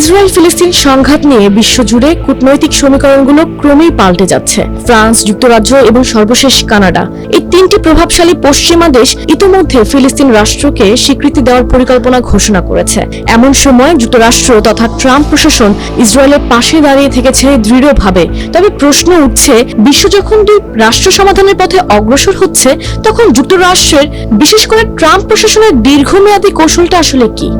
Israel ফিলিস্তিন সংঘাত নিয়ে বিশ্বজুড়ে কূটনৈতিক সমীকরণগুলো ক্রমেই পাল্টে যাচ্ছে। ফ্রান্স, যুক্তরাজ্য এবং সর্বশেষ কানাডা। এই তিনটি প্রভাবশালী পশ্চিমা দেশ ইতোমধ্যে ফিলিস্তিন রাষ্ট্রকে স্বীকৃতি দেওয়ার পরিকল্পনা ঘোষণা করেছে। এমন সময় যুক্তরাষ্ট্র তথা ট্রাম্প প্রশাসন ইসরায়েলের পাশে দাঁড়িয়ে থেকেছে দৃঢ়ভাবে। তবে প্রশ্ন উঠছে, বিশ্ব যখন দুই রাষ্ট্র সমাধানের পথে অগ্রসর হচ্ছে, তখন যুক্তরাষ্ট্রের, বিশেষ করে ট্রাম্প প্রশাসনের দীর্ঘমেয়াদী কৌশলটা আসলে কি?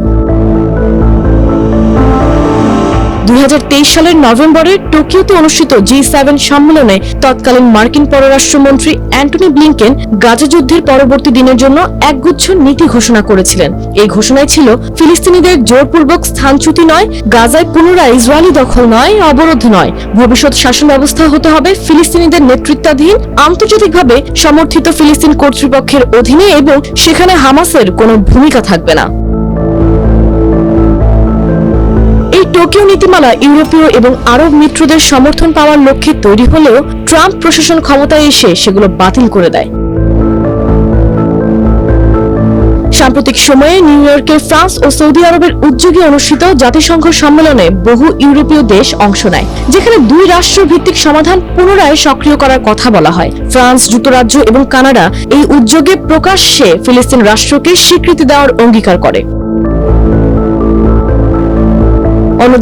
সালের নভেম্বরে টোকিওতে অনুষ্ঠিত জি সেভেন সম্মেলনে তৎকালীন মার্কিন পররাষ্ট্রমন্ত্রী অ্যান্টনি ব্লিংকেন গাজা যুদ্ধের পরবর্তী দিনের জন্য একগুচ্ছ নীতি ঘোষণা করেছিলেন। এই ঘোষণায় ছিল, ফিলিস্তিনিদের জোরপূর্বক স্থানচ্যুতি নয়, গাজায় পুনরায় ইসরায়েলি দখল নয়, অবরোধ নয়। ভবিষ্যৎ শাসন ব্যবস্থা হতে হবে ফিলিস্তিনিদের নেতৃত্বাধীন, আন্তর্জাতিকভাবে সমর্থিত ফিলিস্তিন কর্তৃপক্ষের অধীনে এবং সেখানে হামাসের কোনো ভূমিকা থাকবে না। টোকিও নীতিমালা ইউরোপীয় এবং আরব মিত্রদের সমর্থন পাওয়ার লক্ষ্যে তৈরি হলেও ট্রাম্প প্রশাসন ক্ষমতায় এসে সেগুলো বাতিল করে দেয়। সাম্প্রতিক সময়ে নিউ ইয়র্কে ফ্রান্স ও সৌদি আরবের উদ্যোগে অনুষ্ঠিত জাতিসংঘ সম্মেলনে বহু ইউরোপীয় দেশ অংশ নেয়, যেখানে দুই রাষ্ট্র ভিত্তিক সমাধান পুনরায় সক্রিয় করার কথা বলা হয়। ফ্রান্স, যুক্তরাজ্য এবং কানাডা এই উদ্যোগে প্রকাশ্যে ফিলিস্তিন রাষ্ট্রকে স্বীকৃতি দেওয়ার অঙ্গীকার করে।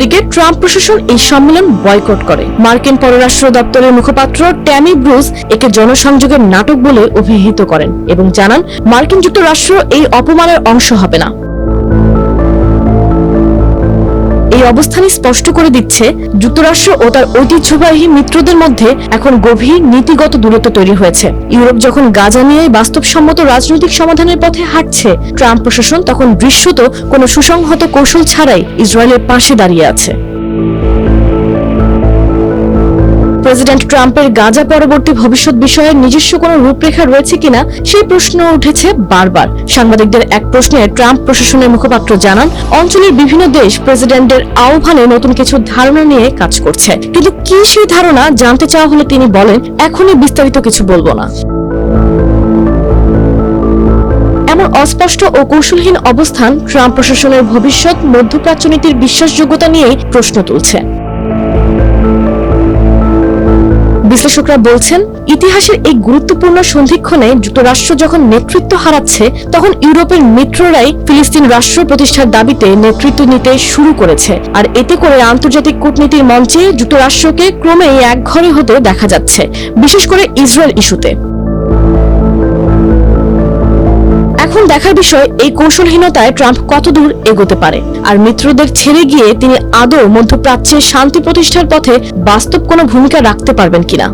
অন্যদিকে ট্রাম্প প্রশাসন এই সম্মেলন বয়কট করে। মার্কিন পররাষ্ট্র দপ্তরের মুখপাত্র ট্যামি ব্রুস একে জনসংযোগের নাটক বলে অভিহিত করেন এবং জানান, মার্কিন যুক্তরাষ্ট্র এই অপমানের অংশ হবে না। এই অবস্থানই স্পষ্ট করে দিচ্ছে যুক্তরাষ্ট্র ও তার ঐতিহ্যবাহী মিত্রদের মধ্যে এখন গভীর নীতিগত দূরত্ব তৈরি হয়েছে। ইউরোপ যখন গাজা নিয়ে বাস্তবসম্মত রাজনৈতিক সমাধানের পথে হাঁটছে, ট্রাম্প প্রশাসন তখন দৃশ্যত কোনো সুসংহত কৌশল ছাড়াই ইসরায়েলের পাশে দাঁড়িয়ে আছে। প্রেসিডেন্ট ট্রাম্পের গাজা পরবর্তী ভবিষ্যৎ বিষয়ে নিজস্ব কোনো রূপরেখা রয়েছে কিনা, সেই প্রশ্ন উঠেছে বারবার। সাংবাদিকদের এক প্রশ্নে ট্রাম্প প্রশাসনের মুখপাত্র জানান, অঞ্চলের বিভিন্ন দেশ প্রেসিডেন্টের আহ্বানে নতুন কিছু ধারণা নিয়ে কাজ করছে। কিন্তু কি সেই ধারণা জানতে চাওয়া হলে তিনি বলেন, এখনই বিস্তারিত কিছু বলব না। এমন অস্পষ্ট ও কৌশলহীন অবস্থান ট্রাম্প প্রশাসনের ভবিষ্যৎ মধ্যপ্রাচ্য নীতির বিশ্বাসযোগ্যতা নিয়েই প্রশ্ন তুলছে। বিশ্লেষকরা বলছেন, ইতিহাসের এই গুরুত্বপূর্ণ সন্ধিক্ষণে যুক্তরাষ্ট্র যখন নেতৃত্ব হারাচ্ছে, তখন ইউরোপের মিত্ররাই ফিলিস্তিন রাষ্ট্র প্রতিষ্ঠার দাবিতে নেতৃত্ব নিতে শুরু করেছে। আর এতে করে আন্তর্জাতিক কূটনীতির মঞ্চে যুক্তরাষ্ট্রকে ক্রমেই একঘরে হতে দেখা যাচ্ছে, বিশেষ করে ইসরায়েল ইস্যুতে। এখন দেখার বিষয় এই কৌশলহীনতায় ট্রাম্প কতদূর এগোতে পারে? আর মিত্রদের ছেড়ে গিয়ে তিনি আদৌ মধ্যপ্রাচ্যে শান্তি প্রতিষ্ঠার পথে বাস্তব কোনো ভূমিকা রাখতে পারবেন কিনা?